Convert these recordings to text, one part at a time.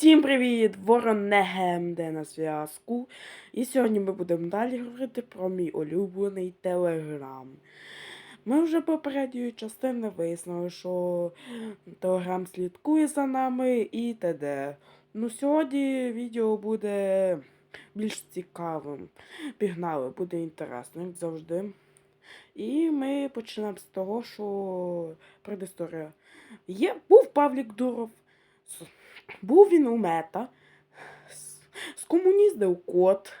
Всім привіт! Ворон не гемде на зв'язку. І сьогодні ми будемо далі говорити про мій улюблений Телеграм. Ми вже попередньої частини вияснили, що Телеграм слідкує за нами і т.д. Ну, сьогодні відео буде більш цікавим. Пігнали, буде інтересно, як завжди. І ми почнемо з того, що предісторія. Є, був Павлік Дуров. Був він у мета, скомуніздив код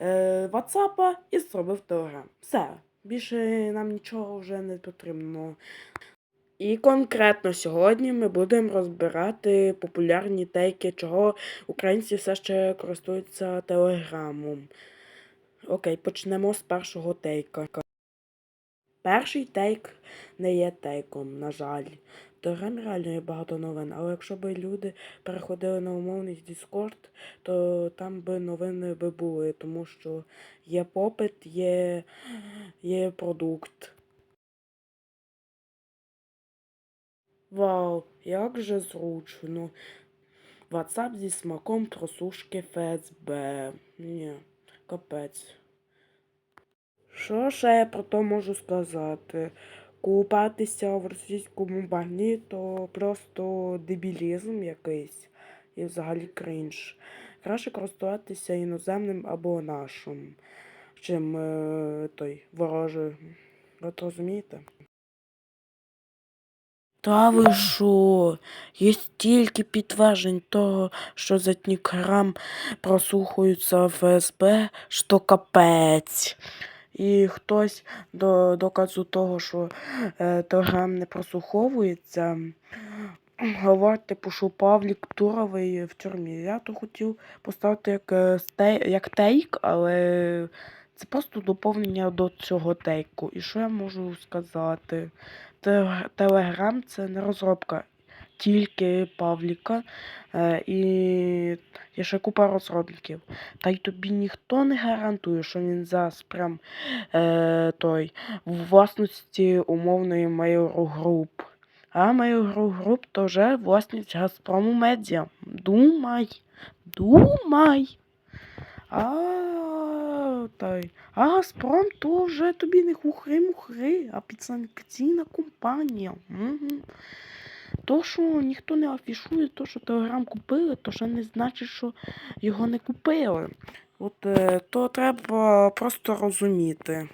е, Ватсапа і зробив Телеграм. Все. Більше нам нічого вже не потрібно. І конкретно сьогодні ми будемо розбирати популярні тейки, чого українці все ще користуються телеграмом. Окей, почнемо з першого тейка. Перший тейк не є тейком, на жаль. В реально є багато новин, але якщо б люди переходили на умовний Discord, то там би новини би були, тому що є попит, є, є продукт. Вау, як же зручно. WhatsApp зі смаком просушки ФСБ. Ні, капець. Що ще я про то можу сказати? Купатися в російському багні то просто дебілізм якийсь і взагалі крінж. Краще користуватися іноземним або нашим, чим е, той ворожий. От розумієте? Та ви що? Є стільки підтверджень того, що за Днікрам просухуються ФСБ, що капець. І хтось до доказу того, що е, Телеграм не прослуховується, говорить, типу, що Павлік Туровий в тюрмі. Я то хотів поставити як, е, стей, як тейк, але це просто доповнення до цього тейку. І що я можу сказати? Телеграм це не розробка тільки Павліка, е, і є ще купа розробників. Та й тобі ніхто не гарантує, що він зараз прям е, той в власності умовної Mail.ru Group. А Mail.ru Group то вже власність Газпрому Медіа. Думай, думай. А, той. а Газпром то вже тобі не хухри-мухри, а підсанкційна компанія. Угу. То, що ніхто не афішує, то, що Телеграм купили, то ще не значить, що його не купили. От е, то треба просто розуміти.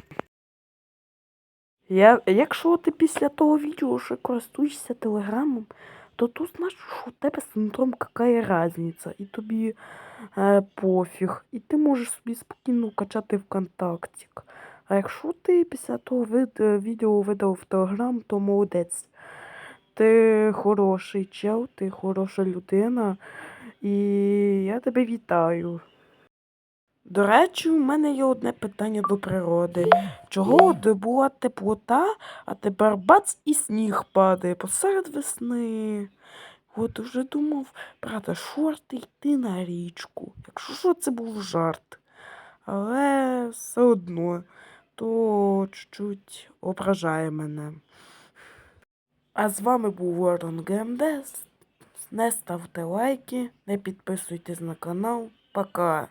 Я, якщо ти після того відео ще користуєшся телеграмом, то тут значить, що у тебе синдром какая різниця, і тобі е, пофіг, і ти можеш собі спокійно качати ВКонтактік. А якщо ти після того вид, е, відео видав в Телеграм, то молодець. Ти хороший чел, ти хороша людина, і я тебе вітаю. До речі, у мене є одне питання до природи. Чого де була теплота, а тепер бац і сніг падає посеред весни? От уже думав, брати шорти йти на річку. Якщо що, це був жарт. Але все одно то чуть-чуть ображає мене. А з вами був Ворон ГМД. Не ставте лайки, не підписуйтесь на канал. Пока.